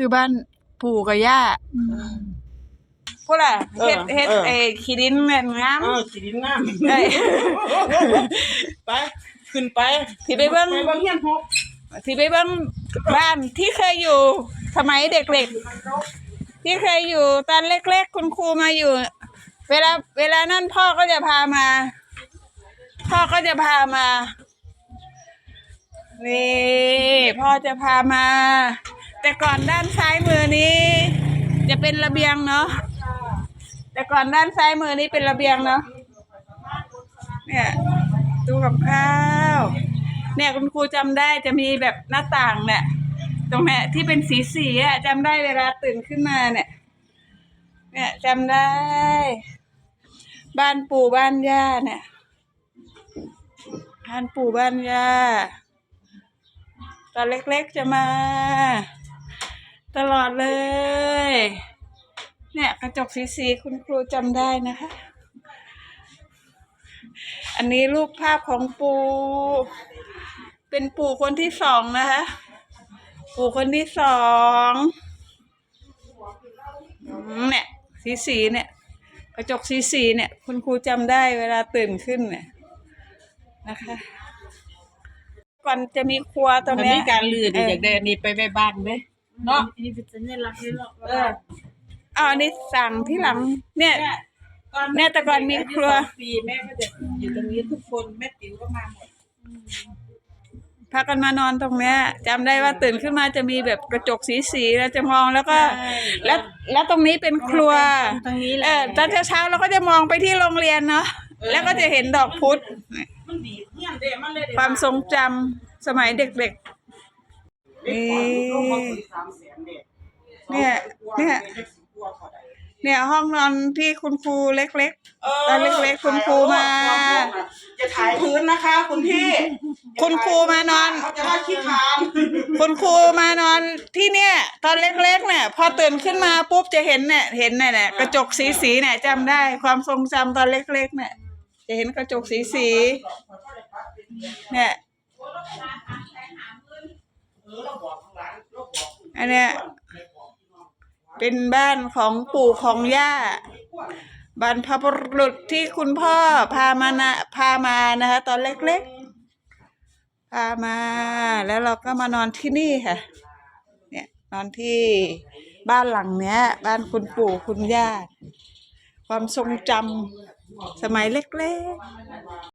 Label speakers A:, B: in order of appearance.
A: คือบ้านปู่กับย่าพวกล่ะเฮ็ด
B: เออ
A: เฮ็ด
B: เออ
A: ไอ้ขี้ดินแม่นงาม
B: อ้าวสีดินงาม
A: เอ้ย
B: ไป ขึ้นไป
A: สิไปเบิ่ง
B: ไปเบิ่งเฮียนหก
A: สิไปเบิ่งบ้านที่เคยอยู่สมัยเด็กๆ ที่เคยอยู่ตอนเล็กๆ คุณครูมาอยู่ เวลาเวลานั้นพ่อก็จะพามา พ่อก็จะพามา นี่ พ่อจะพามา แต่ก่อนด้านซ้ายมือนี้ จะเป็นระเบียงเนาะแต่ก่อนด้านซ้ายมือนี้เป็นระเบียงเนาะเนี่ยตู้กับข้าว เนี่ยคุณครูจำได้จะมีแบบหน้าต่างเนี่ยตรงเนี้ยที่เป็นสีสีอะจำได้เวลาตื่นขึ้นมาเนี่ย เนี่ยจำได้ บ้านปู่บ้านย่าเนี่ยบ้านปู่บ้านย่าตอนเล็กๆจะมา ตลอดเลย เนี่ยกระจกสีสีๆคุณครูจำได้นะคะ อันนี้รูปภาพของปู่เป็นปู่คนที่สองนะคะ ปู่คนที่สองเนี่ยสีสีๆเนี่ย กระจกสีสีๆเนี่ย คุณครูจำได้เวลาตื่นขึ้นเนี่ยนะคะ ก่อนจะมีครัวตรง
B: มัน
A: นี้
B: มีการลือดิ
A: เออ
B: อยากได้อันนี้ไปไว้บ้านเด้ เนาะ
C: นี่เป็นสัญลักษณ์ให้เรา
B: เออ
A: อ๋ออันนี้สั่งที่หลัง เนี่ย
B: เนี่ยตอน
A: เนี่ยแต่ก่อนมีครัว
B: อายุสองปีแม่ก็จะอยู่ตรงนี้ทุกคนแม่ติ๋วก็มาหมด
A: พากันมานอนตรงเนี้ยจำได้ว่าตื่นขึ้นมาจะมีแบบกระจกสีสีๆแล้วจะมองแล้วก็ แล้วแล้วตรงนี้เป็นครัว
C: ตรงนี้แห
A: เอ
C: ละ
A: อตอนเช้าๆเราก็จะมองไปที่โรงเรียนเนาะแล้วก็จะเห็นดอกพุธ
B: มันดีเฮียนเด้มันเลยได้
A: ความทรงจำสมัยเด็กๆ นี่เนี่ย เนี่ย เนี่ยห้องนอนที่คุณครูเล็กตอนเล็กๆคุณครูมา
B: จะถ่ายพื้นนะคะ คุณพี่
A: ๆคุณครูมานอน
B: เขาจะว่าขี้คาน
A: คุณครูมานอนที่เนี่ย ตอนเล็กๆเนี่ย พอตื่นขึ้นมาปุ๊บจะเห็นเนี่ยเห็นเนี่ยเนี่ยกระจกสีสีๆเนี่ยจำได้ความทรงจำตอนเล็กๆเนี่ย จะเห็นกระจกสีสีๆเนี่ย อันเนี้ยเป็นบ้านของปู่ของย่าบรรพบุรุษที่คุณพ่อพามานะพามานะคะ ตอนเล็กๆ พามา แล้วเราก็มานอนที่นี่ค่ะ เนี่ยนอนที่บ้านหลังเนี้ย บ้านคุณปู่คุณย่า ความทรงจำสมัยเล็กๆ